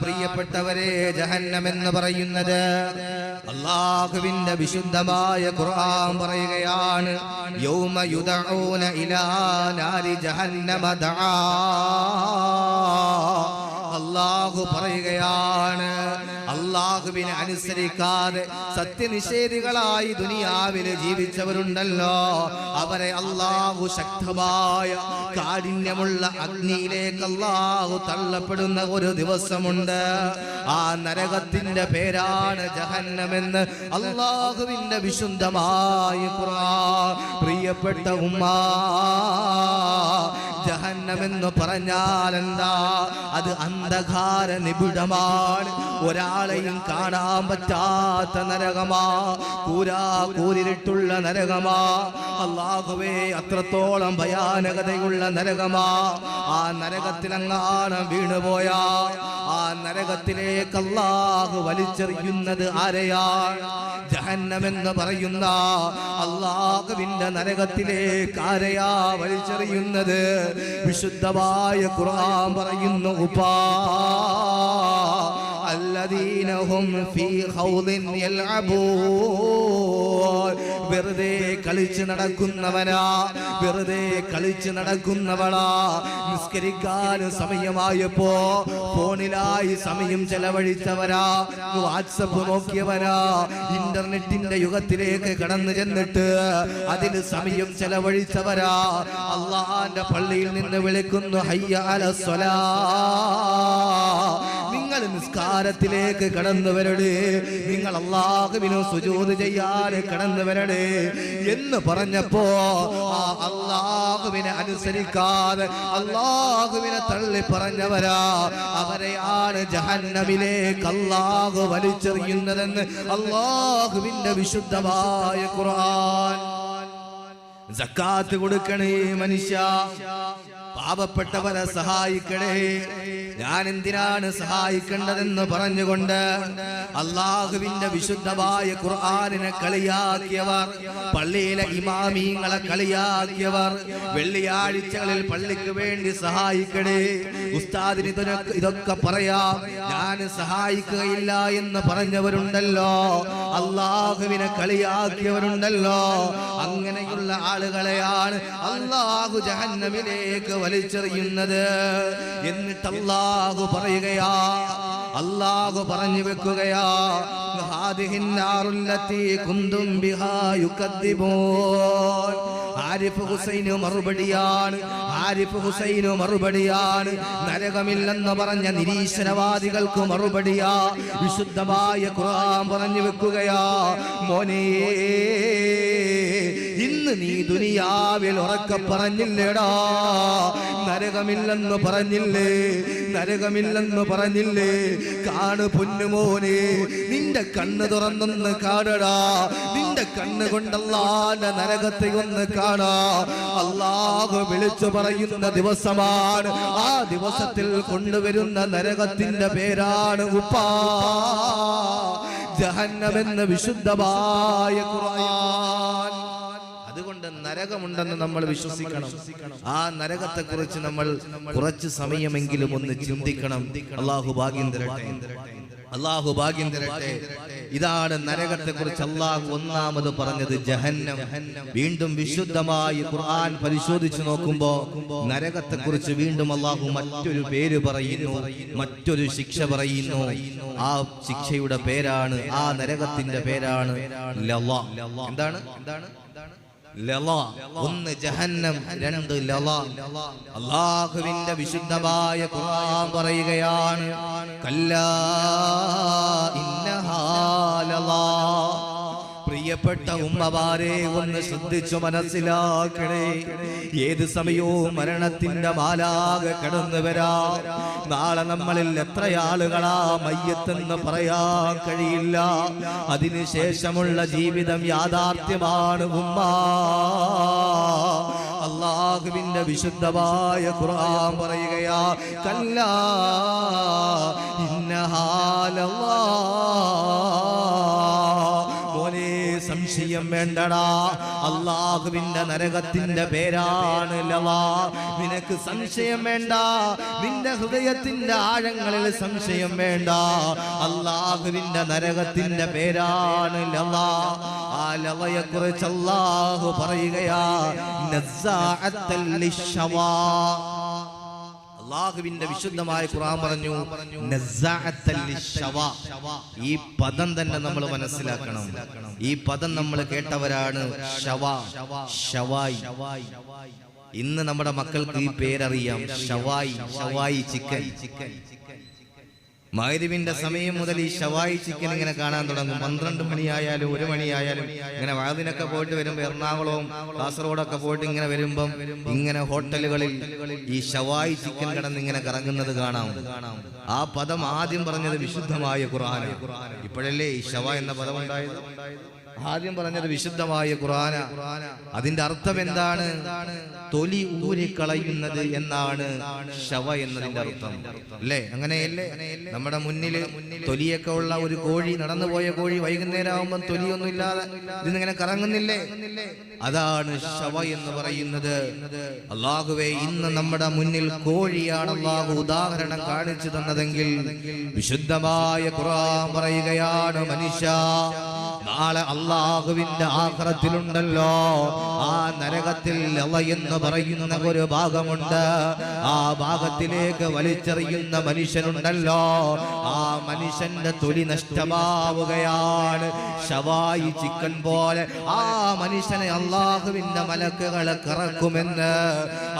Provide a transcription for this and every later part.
പ്രിയപ്പെട്ടവരെ ജഹന്നം എന്ന് പറയുന്നത് അള്ളാഹുവിന്റെ വിശുദ്ധമായ ഖുർആൻ പറയുകയാണ് യൗമ യുദഊന ഇലാ നാരി ജഹന്നമ ദആ അള്ളാഹു പറയുകയാണ് അള്ളാഹുവിനെ അനുസരിക്കാതെ സത്യനിഷേധികളായി ദുനിയാവിൽ ജീവിച്ചവരുണ്ടല്ലോ. അവരെ അള്ളാഹു ശക്തമായ കാഠിന്യമുള്ള അഗ്നിയിലേക്ക് അള്ളാഹു തള്ളപ്പെടുന്ന ഒരു ദിവസമുണ്ട്. ആ നരകത്തിന്റെ പേരാണ് ജഹന്നമെന്ന് അള്ളാഹുവിന്റെ വിശുദ്ധമായ പ്രിയപ്പെട്ട ഉമ്മ ജഹന്നമെന്ന് പറഞ്ഞാൽ എന്താ അത് അന്ധകാര നിബിഡമാണ്. ഒരാളെയും കാണാൻ പറ്റാത്ത നരകമാ. കൂരാ കൂരിട്ടുള്ള നരകമാ. അള്ളാഹുവേ അത്രത്തോളം ഭയാനകതയുള്ള നരകമാ. ആ നരകത്തിലങ്ങാണം വീണുപോയാ. ആ നരകത്തിലേക്ക് അള്ളാഹു വലിച്ചെറിയുന്നത് ആരെയാണ്? ജഹന്നമെന്ന് പറയുന്ന അള്ളാഹുവിന്റെ നരകത്തിലേക്ക് ആരെയാ വലിച്ചെറിയുന്നത്? വിശുദ്ധമായ ഖുർആൻ പറയുന്നു ഉപാ അല്ലദീനഹും ഫീ ഖൗദിൻ യൽഅബൂൻ വെറുതെ കളിച്ച് നടക്കുന്നവനാ വെറുതെ കളിച്ച് നടക്കുന്നവളാ. നിസ്കരിക്കാൻ സമയമായപ്പോ ഫോണിലായി സമയം ചെലവഴിച്ചവരാ വാട്സപ്പ് നോക്കിയവരാ. ഇന്റർനെറ്റിന്റെ യുഗത്തിലേക്ക് കടന്നു ചെന്നിട്ട് അതിൽ സമയം ചെലവഴിച്ചവരാ. അള്ളാഹാന്റെ പള്ളിയിൽ നിന്ന് വിളിക്കുന്നു ഹയ്യാല സ്വലാ. നിസ്കാരത്തിലേക്ക് കടന്നു വരടേ. നിങ്ങൾ അള്ളാഹുവിനു സുജൂത് ചെയ്യാൻ കടന്നു വരടേ എന്ന് പറഞ്ഞപ്പോ ആ അള്ളാഹുവിനെ അനുസരിക്കാതെ അള്ളാഹുവിനെ തള്ളി പറഞ്ഞവരാ അവരെയാണ് ജഹന്നമിലേക്ക് അള്ളാഹു വലിച്ചെറിയുന്നതെന്ന് അള്ളാഹുവിന്റെ വിശുദ്ധമായ ഖുർആൻ. സക്കാത്ത് കൊടുക്കണേ മനുഷ്യ. പാവപ്പെട്ടവരെ സഹായിക്കണേ. ഞാൻ എന്തിനാണ് സഹായിക്കേണ്ടതെന്ന് പറഞ്ഞുകൊണ്ട് അള്ളാഹുവിന്റെ വിശുദ്ധമായ ഖുർആാനിനെ കളിയാക്കിയവർ പള്ളിയിലെ ഇമാമീങ്ങളെ കളിയാക്കിയവർ വെള്ളിയാഴ്ചകളിൽ പള്ളിക്ക് വേണ്ടി സഹായിക്കണേ. ഉസ്താദിന് ഇതൊക്കെ ഇതൊക്കെ പറയാം. ഞാൻ സഹായിക്കുകയില്ല എന്ന് പറഞ്ഞവരുണ്ടല്ലോ. അള്ളാഹുവിനെ കളിയാക്കിയവരുണ്ടല്ലോ. അങ്ങനെയുള്ള ആളുകളെയാണ് അള്ളാഹു ജഹന്നമിലേക്ക് വലിച്ചെറിയുന്നത്. എന്നിട്ട് അള്ളാഹു പറയുകയാ അള്ളാഹു പറഞ്ഞു വെക്കുകയാ ആരിഫ് ഹുസൈന് മറുപടിയാണ് ആരിഫ് ഹുസൈന് മറുപടിയാണ് നരകമില്ലെന്ന് പറഞ്ഞ നിരീശ്വരവാദികൾക്ക് മറുപടിയാ വിശുദ്ധമായ ഖുർആൻ പറഞ്ഞു വെക്കുകയാ മോനേ നീ ദുനിയാവിൽ ഉറക്ക പറഞ്ഞില്ലേടാ. നരകമില്ലെന്ന് പറഞ്ഞില്ലേ? നരകമില്ലെന്ന് പറഞ്ഞില്ലേ? കാണു പൊന്നുമോനെ നിന്റെ കണ്ണ് തുറന്നൊന്ന് കാണടാ നിന്റെ കണ്ണ് കൊണ്ടല്ലാന്റെ നരകത്തെ ഒന്ന് കാണാ അള്ളാഹു വിളിച്ചു പറയുന്ന ദിവസമാണ്. ആ ദിവസത്തിൽ കൊണ്ടുവരുന്ന നരകത്തിന്റെ പേരാണ് ഉപ്പാ. ജഹന്നമെന്ന് വിശുദ്ധമായ അതുകൊണ്ട് നരകമുണ്ടെന്ന് നമ്മൾ വിശ്വസിക്കണം. ആ നരകത്തെ കുറിച്ച് നമ്മൾ കുറച്ച് സമയമെങ്കിലും ഒന്ന് ചിന്തിക്കണം. അള്ളാഹു ഭാഗ്യം തരട്ടെ. അള്ളാഹു ഭാഗ്യം തരട്ടെ. ഇതാണ് നരകത്തെ കുറിച്ച് അള്ളാഹു ഒന്നാമത് പറഞ്ഞത് ജഹന്നം. വീണ്ടും വിശുദ്ധമായി ഖുർആൻ പരിശോധിച്ചു നോക്കുമ്പോ നരകത്തെ കുറിച്ച് വീണ്ടും അള്ളാഹു മറ്റൊരു പേര് പറയുന്നു മറ്റൊരു ശിക്ഷ പറയുന്നു. ആ ശിക്ഷയുടെ പേരാണ് ആ നരകത്തിന്റെ പേരാണ് എന്താണ്? എന്താണ്? എന്താണ്? ഒന്ന് ജഹന്നം രണ്ട് അള്ളാഹുവിന്റെ വിശുദ്ധമായ ഖുർആൻ പറയുകയാണ് കല്ലാ ഇന്നഹാലലാ പ്രിയപ്പെട്ട ഉമ്മമാരെ ഒന്ന് ശ്രദ്ധിച്ചു മനസ്സിലാക്കണേ. ഏത് സമയവും മരണത്തിന്റെ മാലാകെ കടന്നു വരാ. നാളെ നമ്മളിൽ എത്ര ആളുകളാ മയ്യത്തെന്ന് പറയാൻ കഴിയില്ല. അതിനുശേഷമുള്ള ജീവിതം യാഥാർത്ഥ്യമാണ് ഉമ്മ. അള്ളാഹുവിന്റെ വിശുദ്ധമായ ഖുർആൻ പറയുകയാ കല്ലാ ഇന്നഹാലല്ലാ സംശയം വേണ്ടടാ. അള്ളാഹുവിന്റെ നരകത്തിന്റെ പേരാണ് ലവാ. നിനക്ക് സംശയം വേണ്ട. നിന്റെ ഹൃദയത്തിന്റെ ആഴങ്ങളിൽ സംശയം വേണ്ട. അള്ളാഹുവിന്റെ നരകത്തിന്റെ പേരാണ് ലവാ. ആ ലവയെ കുറിച്ച് അള്ളാഹു പറയുകയാ. അള്ളാഹുവിന്റെ വിശുദ്ധമായ ഖുർആൻ പറഞ്ഞു. ഈ പദം തന്നെ നമ്മൾ മനസ്സിലാക്കണം. ഈ പദം നമ്മൾ കേട്ടവരാണ് ഷവാ. ഷവായി. ഇന്ന് നമ്മുടെ മക്കൾക്ക് ഈ പേരറിയാം. ഷവായി. ഷവായി. ചിക്കൻ. മൈരുവിന്റെ സമയം മുതൽ ഈ ഷവായി ചിക്കൻ ഇങ്ങനെ കാണാൻ തുടങ്ങും. പന്ത്രണ്ട് മണിയായാലും ഒരു മണിയായാലും ഇങ്ങനെ വാതിനൊക്കെ പോയിട്ട് വരുമ്പോ എറണാകുളവും കാസർഗോഡൊക്കെ പോയിട്ട് ഇങ്ങനെ വരുമ്പം ഇങ്ങനെ ഹോട്ടലുകളിൽ ഈ ഷവായി ചിക്കൻ കിടന്ന് ഇങ്ങനെ കറങ്ങുന്നത് കാണാം. ആ പദം ആദ്യം പറഞ്ഞത് വിശുദ്ധമായ ഖുർആന ഇപ്പോഴല്ലേ ഈ ഷവ എന്ന പദം ഉണ്ടായത് ആദ്യം പറഞ്ഞത് വിശുദ്ധമായ ഖുറാന അതിന്റെ അർത്ഥം എന്താണ്? തൊലി ഊരിക്കളയുന്നത് എന്നാണ് ശവ എന്നതിന്റെ അർത്ഥം. അല്ലേ? അങ്ങനെയല്ലേ? നമ്മുടെ മുന്നിൽ തൊലിയൊക്കെ ഉള്ള ഒരു കോഴി നടന്നുപോയ കോഴി വൈകുന്നേരം ആകുമ്പോൾ തൊലിയൊന്നും ഇല്ലാതെ ഇതിങ്ങനെ കറങ്ങുന്നില്ലേ? അതാണ് ശവ എന്ന് പറയുന്നത്. അള്ളാഹുവെ ഇന്ന് നമ്മുടെ മുന്നിൽ കോഴിയാണ് അള്ളാഹു ഉദാഹരണം കാണിച്ചു തന്നതെങ്കിൽ വിശുദ്ധമായ ഖുർആൻ പറയുകയാണ് മനുഷ്യ നാളെ അള്ളാഹുവിന്റെ ആഹ്റത്തിലുണ്ടല്ലോ. ആ നരകത്തിൽ എന്ന് പറയുന്ന ഒരു ഭാഗമുണ്ട്. ആ ഭാഗത്തിലേക്ക് വലിച്ചെറിയുന്ന മനുഷ്യനുണ്ടല്ലോ. ആ മനുഷ്യന്റെ തൊലി നഷ്ടമാവുകയാണ്. ഷവായി ചിക്കൻ പോലെ ആ മനുഷ്യനെ അള്ളാഹുവിന്റെ മലക്കുകൾ കറക്കുമെന്ന്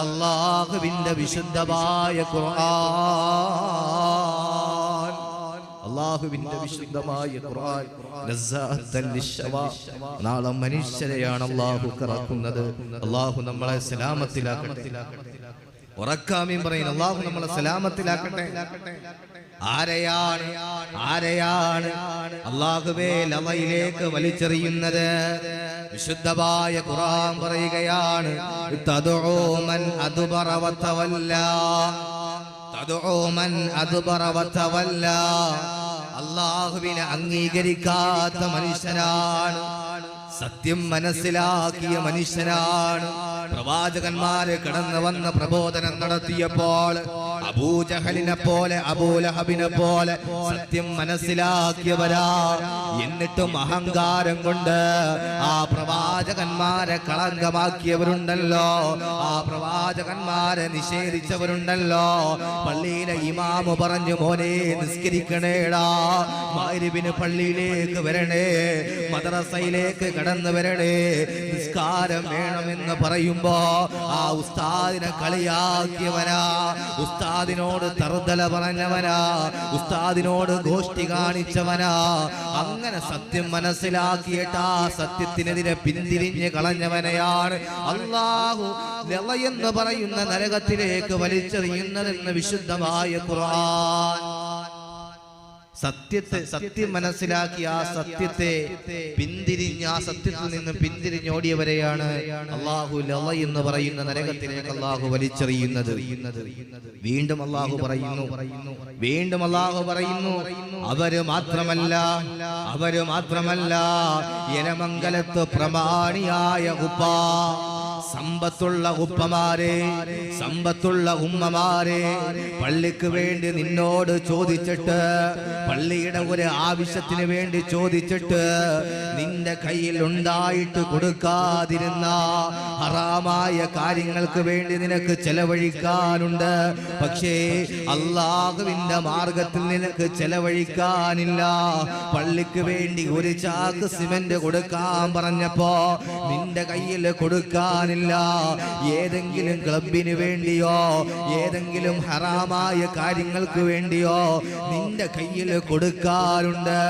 അള്ളാഹുവിന്റെ വിശുദ്ധമായ ഖുർആൻ അള്ളാഹുവിന്റെ വിശുദ്ധമായ ഖുർആൻ. നാളെ മനുഷ്യരെയാണ് അള്ളാഹു കറക്കുന്നത് അള്ളാഹു നമ്മളെ സലാമത്തിലാക്കട്ടെ. ഉറക്കാമീൻ പറയുന്നു അള്ളാഹു നമ്മളെ സലാമത്തിലാക്കട്ടെ. ആരെയാണ്? ആരെയാണ്? അള്ളാഹുവേ ലവയിലേക്ക് വലിച്ചെറിയുന്നത്? വിശുദ്ധമായ ഖുർആൻ പറയുകയാണ്. തദ്ഉ മൻ അദ്ബറ വതവല്ല. അള്ളാഹുവിനെ അംഗീകരിക്കാത്ത മനുഷ്യനാണ്. സത്യം മനസ്സിലാക്കിയ മനുഷ്യനാണ്. പ്രവാചകന്മാര് കടന്നു വന്ന പ്രബോധനം നടത്തിയപ്പോൾ അബൂജഹലിനെ പോലെ അബൂലഹബിനെ പോലെ സത്യം മനസ്സിലാക്കിയവരാ. എന്നിട്ടും അഹങ്കാരം കൊണ്ട് ആ പ്രവാചകന്മാരെ കളങ്കമാക്കിയവരുണ്ടല്ലോ. ആ പ്രവാചകന്മാരെ നിഷേധിച്ചവരുണ്ടല്ലോ. പള്ളിയിലെ ഇമാമ് പറഞ്ഞു മോനെ നിസ്കരിക്കണേടാ. മാരിവിന് പള്ളിയിലേക്ക് വരണേ. മദ്രസയിലേക്ക് കടന്നു വരണേ. നിസ്കാരം വേണമെന്ന് പറയുമ്പോ ആ ഉസ്താദിനെ കളിയാക്കിയവനാ ഉസ്താദിനോട് തറുതല പറഞ്ഞവനാ ഉസ്താദിനോട് ഗോഷ്ടി കാണിച്ചവനാ. അങ്ങനെ സത്യം മനസ്സിലാക്കിയിട്ട് ആ സത്യത്തിനെതിരെ പിന്തിരിഞ്ഞ് കളഞ്ഞവനെയാണ് അള്ളാഹു നിളയെന്ന് പറയുന്ന നരകത്തിലേക്ക് വലിച്ചെറിയുന്നതെന്ന് വിശുദ്ധമായ ഖുർആൻ. സത്യത്തെ സത്യം മനസ്സിലാക്കി ആ സത്യത്തെ പിന്തിരിഞ്ഞ് ആ സത്യത്തിൽ നിന്ന് പിന്തിരിഞ്ഞോടിയവരെയാണ് അള്ളാഹു ലവ എന്ന് പറയുന്ന നരകത്തിലേക്ക് അള്ളാഹു വലിച്ചെറിയുന്നത്. വീണ്ടും അള്ളാഹു പറയുന്നു. വീണ്ടും അള്ളാഹു പറയുന്നു. അവർ മാത്രമല്ല അവർ മാത്രമല്ല. യനമംഗലത്ത് പ്രമാണിയായ ഉപ്പ. സമ്പത്തുള്ള ഉപ്പമാരെ സമ്പത്തുള്ള ഉമ്മമാരെ പള്ളിക്ക് വേണ്ടി നിന്നോട് ചോദിച്ചിട്ട് പള്ളിയുടെ ഒരു ആവശ്യത്തിന് വേണ്ടി ചോദിച്ചിട്ട് നിന്റെ കയ്യിൽ ഉണ്ടായിട്ട് കൊടുക്കാതിരുന്ന ഹറാമായ കാര്യങ്ങൾക്ക് വേണ്ടി നിനക്ക് ചെലവഴിക്കാനുണ്ട്. പക്ഷേ അള്ളാഹുവിന്റെ മാർഗത്തിൽ നിനക്ക് ചെലവഴിക്കാനില്ല. പള്ളിക്ക് വേണ്ടി ഒരു ചാക്ക് സിമെന്റ് കൊടുക്കാൻ പറഞ്ഞപ്പോ നിന്റെ കയ്യിൽ കൊടുക്കാനില്ല. ഏതെങ്കിലും ക്ലബിന് വേണ്ടിയോ ഏതെങ്കിലും ഹറാമായ കാര്യങ്ങൾക്ക് വേണ്ടിയോ നിന്റെ കയ്യിൽ കൊടുക്കാറുണ്ട്.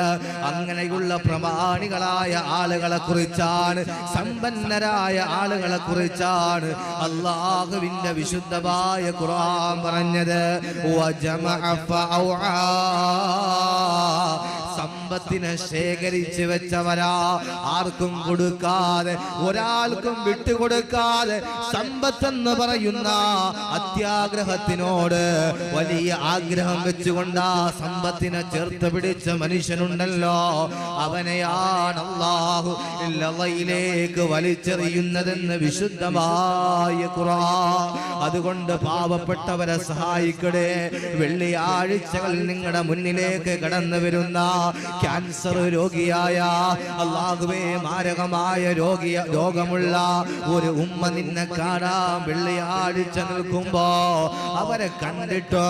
അങ്ങനെയുള്ള പ്രമാണികളായ ആളുകളെ കുറിച്ചാണ് സമ്പന്നരായ ആളുകളെ കുറിച്ചാണ് അള്ളാഹുവിന്റെ വിശുദ്ധമായ ഖുർആൻ പറഞ്ഞത്. സമ്പത്തിനെ ശേഖരിച്ചു വെച്ചവരാ. ആർക്കും കൊടുക്കാതെ ഒരാൾക്കും വിട്ടുകൊടുക്കാതെ സമ്പത്തെന്ന് പറയുന്ന അത്യാഗ്രഹത്തിനോട് വലിയ ആഗ്രഹം വെച്ചുകൊണ്ട് ആ സമ്പത്തിനെ ചേർത്ത് പിടിച്ച മനുഷ്യനുണ്ടല്ലോ. അവനെയാണ് അള്ളാഹു ലവയിലേക്ക് വലിച്ചെറിയുന്നതെന്ന് വിശുദ്ധമായ ഖുർആൻ. അതുകൊണ്ട് പാവപ്പെട്ടവരെ സഹായിക്കടേ. വെള്ളിയാഴ്ചകൾ നിങ്ങളുടെ മുന്നിലേക്ക് കടന്നു വരുന്ന ക്യാൻസർ രോഗിയായ അള്ളാഹുവേ മാരകമായ രോഗിയ രോഗമുള്ള ഒരു ഉമ്മ നിന്നെ കാണാൻ വെള്ളിയാഴ്ച നിൽക്കുമ്പോ അവരെ കണ്ടിട്ടോ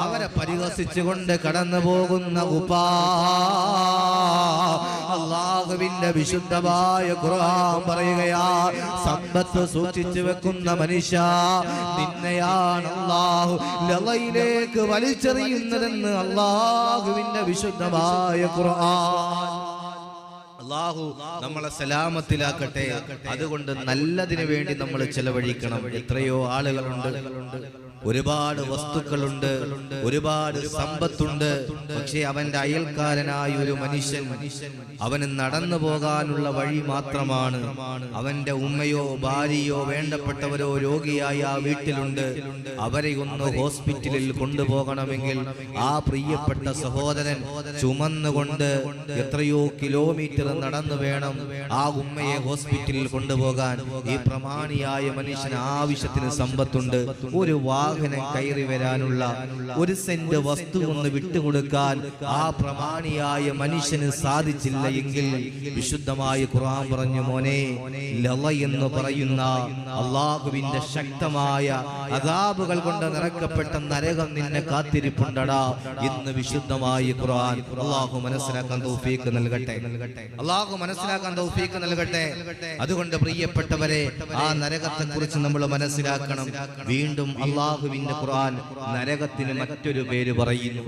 അവരെ പരിഹസിച്ചുകൊണ്ട് കടന്നു പോകുന്ന ഉപ്പാ. അള്ളാഹുവിന്റെ വിശുദ്ധമായ ഖുർആൻ പറയുകയാ സമ്പത്ത് സൂക്ഷിച്ചു വെക്കുന്ന മനുഷ്യ നിന്നെയാണ് അള്ളാഹു ലളയിലേക്ക് വലിച്ചെറിയുന്നതെന്ന് അള്ളാഹുവിന്റെ വിശുദ്ധമായ ഖുർആൻ. അള്ളാഹു നമ്മളെ സലാമത്തിലാക്കട്ടെ. അതുകൊണ്ട് നല്ലതിനു വേണ്ടി നമ്മൾ ചെലവഴിക്കണം. എത്രയോ ആളുകളുണ്ട്. ഒരുപാട് വസ്തുക്കളുണ്ട് ഒരുപാട് സമ്പത്തുണ്ട്. പക്ഷേ അവന്റെ അയൽക്കാരനായ ഒരു മനുഷ്യൻ അവന് നടന്നു പോകാനുള്ള വഴി മാത്രമാണ്. അവന്റെ ഉമ്മയോ ഭാര്യയോ വേണ്ടപ്പെട്ടവരോ രോഗിയായ ആ വീട്ടിലുണ്ട്. അവരെ ഒന്ന് ഹോസ്പിറ്റലിൽ കൊണ്ടുപോകണമെങ്കിൽ ആ പ്രിയപ്പെട്ട സഹോദരൻ ചുമന്നുകൊണ്ട് എത്രയോ കിലോമീറ്റർ നടന്നു വേണം ആ ഉമ്മയെ ഹോസ്പിറ്റലിൽ കൊണ്ടുപോകാൻ. ഈ പ്രമാണിയായ മനുഷ്യന് ആവശ്യത്തിന് സമ്പത്തുണ്ട്. ഒരു വാഹനം കയറി വരാനുള്ള ഒരു സെന്റ് വസ്തു ഒന്ന് വിട്ടുകൊടുക്കാൻ ആ പ്രമാണിയായ മനുഷ്യന് സാധിച്ചില്ല എങ്കിൽ വിശുദ്ധമായ ഖുർആൻ പറഞ്ഞു മോനെ ലള എന്ന് പറയുന്ന അള്ളാഹുവിന്റെ ശക്തമായ അതാബുകൾ കൊണ്ട് നിറക്കപ്പെട്ട നരകം നിന്നെ കാത്തിരിപ്പുണ്ടടാ ഇന്ന് വിശുദ്ധമായ ഖുർആൻ അള്ളാഹു മനസ്സിലാക്കാൻ തൗഫീക്ക് നൽകട്ടെ. അള്ളാഹു മനസ്സിലാക്കാൻ തൗഫീക്ക് നൽകട്ടെ. അതുകൊണ്ട് പ്രിയപ്പെട്ടവരെ ആ നരകത്തെ കുറിച്ച് നമ്മൾ മനസ്സിലാക്കണം. വീണ്ടും അള്ളാഹുവിന്റെ ഖുർആൻ നരകത്തിന് മറ്റൊരു പേര് പറയുന്നു.